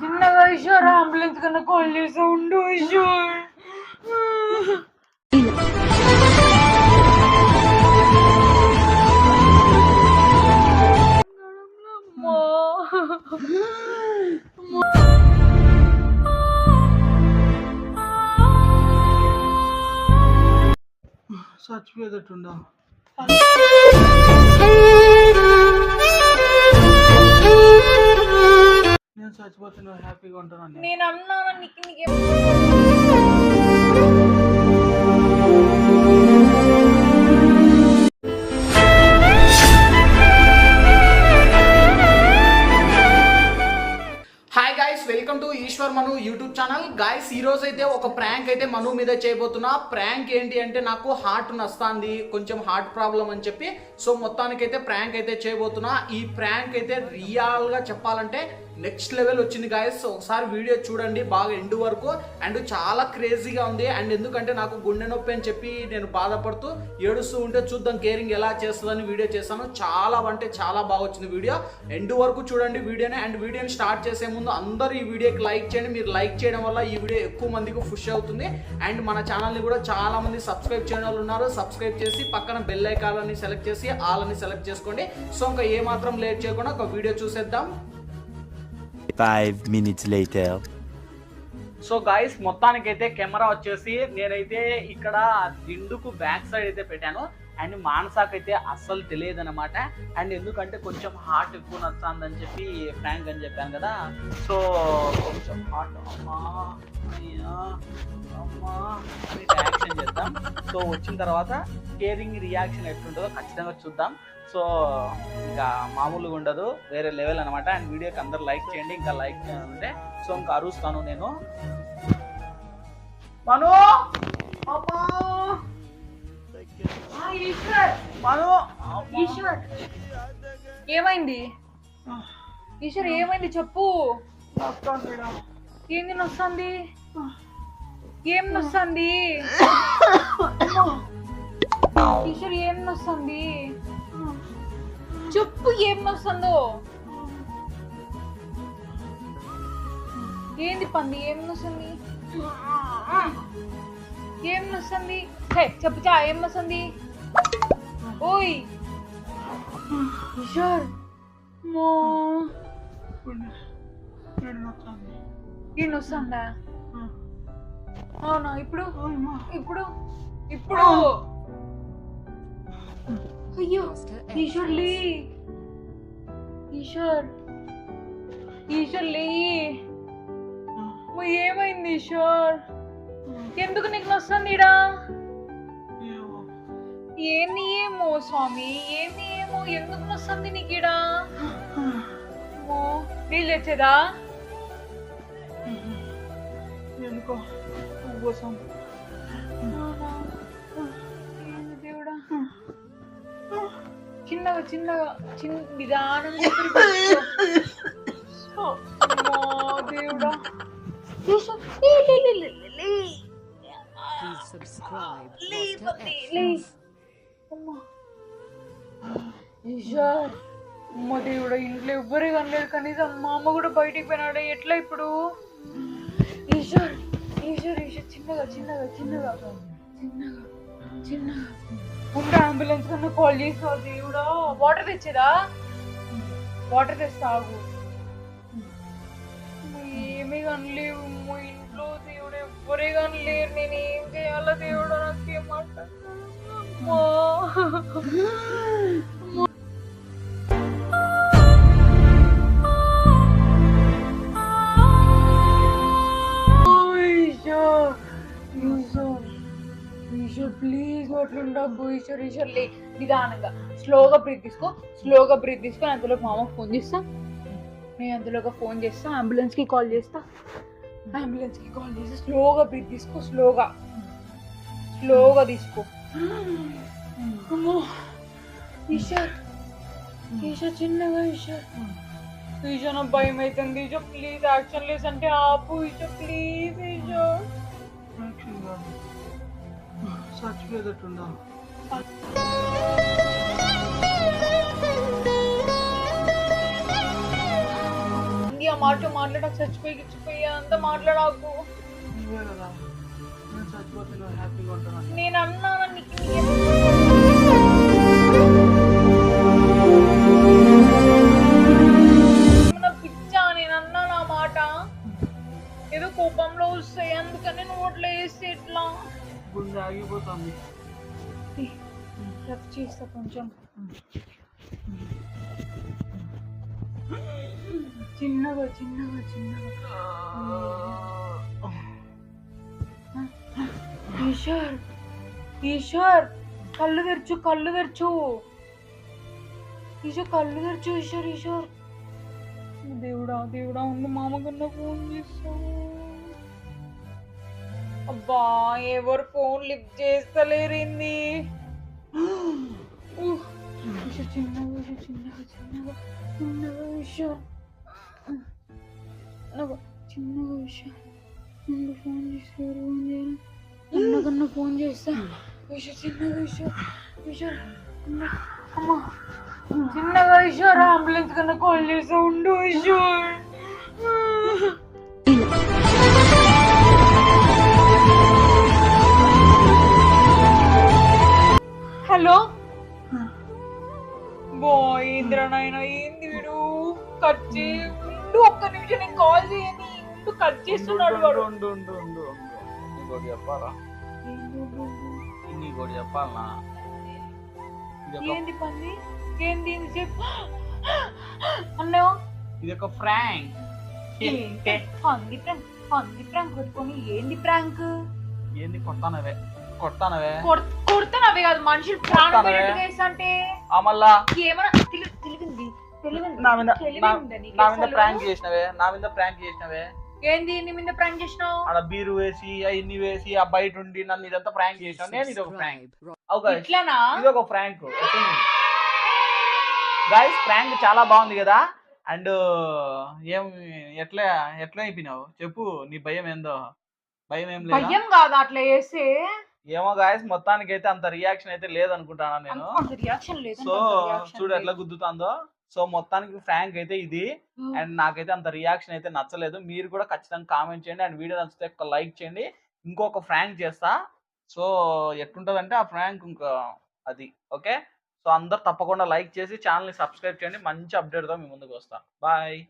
చిన్నగా ఈశ్వర్ అంబులెన్స్ కన్నా కాల్ చేసా ఉండు ఈశ్వర్ చచ్చిపోతే నువ్వు హ్యాపీగా ఉంటాను నేను అన్నాను నీకు నీకు welcome to Eshwar Manu YouTube channel guys ఈ రోజు అయితే ఒక ప్రాంక్ అయితే మను మీద చేయబోతున్నా. ప్రాంక్ ఏంటి అంటే నాకు హార్ట్ నస్తాంది కొంచెం హార్ట్ ప్రాబ్లం అని చెప్పి. సో మొత్తానికైతే ప్రాంక్ అయితే చేయబోతున్నా. ఈ ప్రాంక్ అయితే రియల్గా చెప్పాలంటే నెక్స్ట్ లెవెల్ వచ్చింది గాయస్ ఒకసారి వీడియో చూడండి బాగా ఎండు వరకు. అండ్ చాలా క్రేజీగా ఉంది. అండ్ ఎందుకంటే నాకు గుండె నొప్పి అని చెప్పి నేను బాధపడుతూ ఏడుస్తూ ఉంటే చూద్దాం కేరింగ్ ఎలా చేస్తుందని వీడియో చేశాను. చాలా అంటే చాలా బాగా వచ్చింది వీడియో ఎండు వరకు చూడండి వీడియోని. అండ్ వీడియోని స్టార్ట్ చేసే ముందు అందరూ ఈ వీడియోకి లైక్ చేయండి. మీరు లైక్ చేయడం వల్ల ఈ వీడియో ఎక్కువ మందికి పుష్ అవుతుంది. అండ్ మన ఛానల్ని కూడా చాలా మంది సబ్స్క్రైబ్ చేయడం వాళ్ళు ఉన్నారు. సబ్స్క్రైబ్ చేసి పక్కన బెల్ ఐకాన్ని సెలెక్ట్ చేసి ఆల్ అని సెలెక్ట్ చేసుకోండి. సో ఇంకా ఏ మాత్రం లేట్ చేయకుండా ఒక వీడియో చూసేద్దాం. Five minutes later. So guys మొత్తానికైతే కెమెరా వచ్చేసి నేనైతే ఇక్కడ దిండుకు బ్యాక్ సైడ్ అయితే పెట్టాను. అండ్ మానసాకైతే అస్సలు తెలియదు అనమాట అండ్ ఎందుకంటే కొంచెం హార్ట్ ఎక్కువ నచ్చాందని చెప్పి ఫ్రాంక్ అని చెప్పాను కదా. సో కొంచెం హార్ట్ అమ్మా అయ్యా అమ్మా అని రియాక్షన్ చేద్దాం. సో వచ్చిన తర్వాత కేరింగ్ రియాక్షన్ ఎట్లుంటుందో ఖచ్చితంగా చూద్దాం. సో ఇంకా మామూలుగా ఉండదు వేరే లెవెల్ అనమాట అండ్ వీడియోకి అందరు లైక్ చేయండి ఇంకా లైక్ ఉంటే సో ఇంకా అరుస్తాను నేను. మను! అమ్మా! ఈశ్వర్. ఏమైంది ఈశ్వర్ ఏమైంది? చెప్పు. ఏంది నొస్తుంది? ఏం నొస్తుంది? ఈశ్వర్ ఏం నొస్తుంది? చెప్పు ఏం నొస్తుందో. ఏంది పంది? ఏం నొస్తుంది? ఏం నొస్తుంది? హే చెప్పు చా ఏం నొస్తుంది? ఓయ్! ఈశ్వర్ మో ఈ నొస్తుందా? అవునా ఇప్పుడు? ఇప్పుడు? ఇప్పుడు? అయ్యో! ఈశ్వర్ లే ఈశ్వర్ ఈశ్వర్ లే ఓ, ఏమైంది ఈశ్వర్ ఎందుకు నీకు నొస్తుంది ఈడ ఏంది ఏమో స్వామి ఏంది ఏమో ఎందుకు నొస్తుంది నీకు ఓ, నీళ్ళు తెచ్చేదా? ఎందుకో? కోసం దేవుడా? చిన్నగా చిన్నగా చిన్న. అమ్మా, దేవుడా. లే. లే, పతి, లే. అమ్మా. దేవుడా ఇంట్లో ఎవ్వరే కనలేదు కనీసం మా అమ్మ కూడా బయటికి పోయినాడు. ఎట్లా ఇప్పుడు? ఈశ్వర్ ఈశ్వర్ ఈశ్వర్ చిన్నగా చిన్నగా చిన్నగా. చిన్నగా చిన్నగా. ఉంటే అంబులెన్స్ కన్నా కాల్ చేసావు దేవుడా. వాటర్ తెచ్చేదా వాటర్ తెస్తాగు ఏమీ కనలేవు దేవుడు లేరు నేను ఏం చేయాలో దేవుడు నాకు ఈశ్వర్ ప్లీజ్ అట్లుండవు ఈశ్వర్ ఈశ్వర్ లే నిదానంగా. స్లోగా బ్రీత్ తీసుకో స్లోగా బ్రీత్ తీసుకొని అందులో మా అమ్మకి ఫోన్ చేస్తా. నేను అందులో ఫోన్ చేస్తా అంబులెన్స్కి కాల్ చేస్తా. అంబులెన్స్కి కాల్ చేసి స్లోగా బ్రీత్ తీసుకో స్లోగా స్లోగా తీసుకో అమ్మో ఈశ్వర్ ఈశ్వర్ చిన్నగా ఈశ్వర్ ఈశ్వర్ నాకు భయం అవుతుంది ఈశ్వర్ ప్లీజ్ యాక్షన్ లేస్ అంటే ఆపు ఈశ్వర్ ప్లీజ్ ఈశ్వర్ చచ్చిపోయేటట్టుండా ఉంది మాట మాట్లాడక చచ్చిపోయి గిచ్చిపోయి అంతా మాట్లాడాకు. నువ్వే కదా. నేను చచ్చిపోతే నువ్వు హ్యాపీగా ఉంటానని నేను అన్నాను నీకు పిచ్చా? నేను అన్నాను ఆ మాట. ఏదో కోపంలో వస్తాయి అందుకని నువ్వు అట్లా వేస్తే ఎట్లా? గుండె ఆగిపోతుంది. రఫ్ చేస్తా కొంచెం. చిన్నగా చిన్నగా చిన్నగా. ఈశ్వర్ ఈశ్వర్ కళ్ళు తెరచు కళ్ళు తెరచు. ఈశ్వర్ కళ్ళు తెరచు ఈశ్వర్ ఈశ్వర్. దేవుడా దేవుడా ఉండు మామ కన్నా ఫోన్ చేస్తావు. అబ్బా ఎవరు ఫోన్ లిఫ్ట్ చేస్తలేరింది చిన్నగా చిన్నగా చిన్నగా చిన్నగా ఈశ్వర్. చిన్నగా ఈశ్వర్ ముందు ఫోన్ చేస్తారు ఫోన్ చేయను అన్నకన్నా ఫోన్ చేస్తా. ఈశ్వర్ చిన్నగా ఈశ్వర్ అన్న, అమ్మా చిన్నగా ఈశ్వర్ అంబులెన్స్ కన్నా కాల్ చేస్తా. ఉండు ఈశ్వర్ హలో? బాయ్ ఇంద్ర నాయన ఏంది వీడు? కట్ చే నిమిషం నేను కాల్ చేయని ఉండు కట్ చేస్తున్నాడు వాడు. ఉండు ఉండు ఉండు ఉండు ఇంకోటి చెప్పాలా? ఇంకోటి చెప్పాలనా? ఏంది పంది? ఏంది ఇది చెప్పు? అన్నో ఇది ఒక ఫ్రాంక్ పంది ప్రాంక్ పంది ప్రాంక్ కొట్టుకొని ఏంది ప్రాంక్ ఏంది కొట్టానవే కొట్టానవే కొడుతున్నవే కాదు మనుషులు ప్రాణం కొడతానవే. అంటే ఏమన్నా నా మీద నా-? ప్రాంక్ చేసినవే నా మీద ప్రాంక్ చేసినవే. ఏంది నీ మీద ప్రాంక్ చేసినావు? ఆడ బీరు వేసి అవన్నీ వేసి ఆ బయట ఉండి నన్ను ఇదంతా ప్రాంక్ చేసిన నేను ఇది ఒక ప్రాంక్ ఇట్లానా? ఇది ఒక ప్రాంక్ గైస్ ప్రాంక్ చాలా బాగుంది కదా? అండ్ ఏం ఎట్లా ఎట్లా అయిపోయినావు? చెప్పు నీ భయం ఏందో? భయం ఏం లేదా? భయం కాదు అట్లా వేస్తే ఏమో గాయస్ మొత్తానికి అయితే అంత రియాక్షన్ అయితే లేదనుకుంటాను నేను. అంత రియాక్షన్ లేదు సో చూడు ఎట్లా గుద్దుతాందో. సో మొత్తానికి ఫ్రాంక్ అయితే ఇది. అండ్ నాకైతే అంత రియాక్షన్ అయితే నచ్చలేదు. మీరు కూడా ఖచ్చితంగా కామెంట్ చేయండి. అండ్ వీడియో నచ్చితే ఒక లైక్ చేయండి. ఇంకొక ఫ్రాంక్ చేస్తా. సో ఎట్లుంటదంటే ఆ ఫ్రాంక్ ఇంకా అది. ఓకే? సో అందరు తప్పకుండా లైక్ చేసి ఛానల్ని సబ్స్క్రైబ్ చేయండి. మంచి అప్డేట్తో మీ ముందుకు వస్తా. బాయ్.